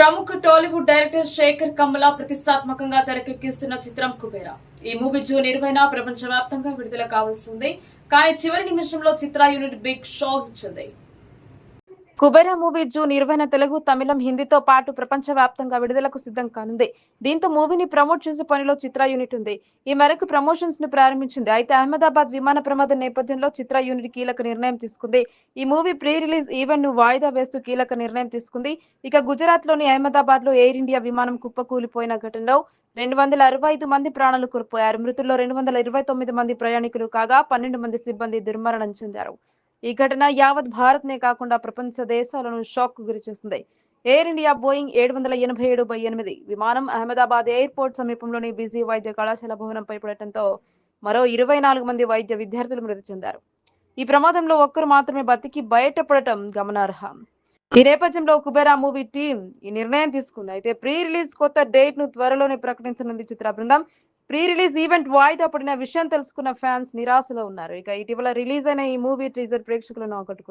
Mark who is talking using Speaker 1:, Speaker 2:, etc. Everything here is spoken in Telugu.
Speaker 1: ప్రముఖ టాలీవుడ్ డైరెక్టర్ శేఖర్ కమల ప్రతిష్టాత్మకంగా తెరకెక్కిస్తున్న చిత్రం కుబేరా. ఈ మూవీ జూన్ ఇరవైన ప్రపంచవ్యాప్తంగా విడుదల కావాల్సి ఉంది. కానీ చివరి నిమిషంలో చిత్ర యూనిట్ బిగ్ షాక్ ఇచ్చింది. కుబేరా మూవీ జూన్ నిర్వహణ తెలుగు తమిళం హిందీతో పాటు ప్రపంచవ్యాప్తంగా విడుదలకు సిద్ధం కానుంది. దీంతో మూవీని ప్రమోట్ చేసే పనిలో చిత్ర యూనిట్ ఉంది. ఈ మేరకు ప్రమోషన్స్ను ప్రారంభించింది. అయితే అహ్మదాబాద్ విమాన ప్రమాదం నేపథ్యంలో చిత్ర యూనిట్ కీలక నిర్ణయం తీసుకుంది. ఈ మూవీ ప్రీ రిలీజ్ ఈవెంట్ను వాయిదా వేస్తూ కీలక నిర్ణయం తీసుకుంది. ఇక గుజరాత్లోని అహ్మదాబాద్లో ఎయిర్ ఇండియా విమానం కుప్పకూలిపోయిన ఘటనలో రెండు వందల అరవై ఐదు మంది ప్రాణాలు కోల్పోయారు. మృతుల్లో రెండు వందల ఇరవై తొమ్మిది మంది ప్రయాణికులు కాగా పన్నెండు మంది సిబ్బంది దుర్మరణం చెందారు. ఈ ఘటన యావత్ భారత్ నే కాకుండా ప్రపంచ దేశాలను షాక్కు గురిచేసింది. ఎయిర్ ఇండియా బోయింగ్ ఏడు వందల ఎనభై ఏడు బై ఎనిమిది. విమానం అహ్మదాబాద్ ఎయిర్పోర్ట్ సమీపంలోని బిజీ వైద్య కళాశాల భవనంపై పడటంతో మరో ఇరవై నాలుగు మంది వైద్య విద్యార్థులు మృతి చెందారు. ఈ ప్రమాదంలో ఒక్కరు మాత్రమే బతికి బయటపడటం గమనార్హం. ఈ నేపథ్యంలో కుబేరా మూవీ టీం ఈ నిర్ణయం తీసుకుంది. అయితే ప్రీ రిలీజ్ కొత్త డేట్ను త్వరలోనే ప్రకటించనుంది చిత్ర బృందం. ప్రీ రిలీజ్ ఈవెంట్ వాయిదా పడిన విషయం తెలుసుకున్న ఫ్యాన్స్ నిరాశలో ఉన్నారు. ఇక ఇటీవల రిలీజ్ అయిన ఈ మూవీ టీజర్ ప్రేక్షకులను ఆకట్టుకుంది.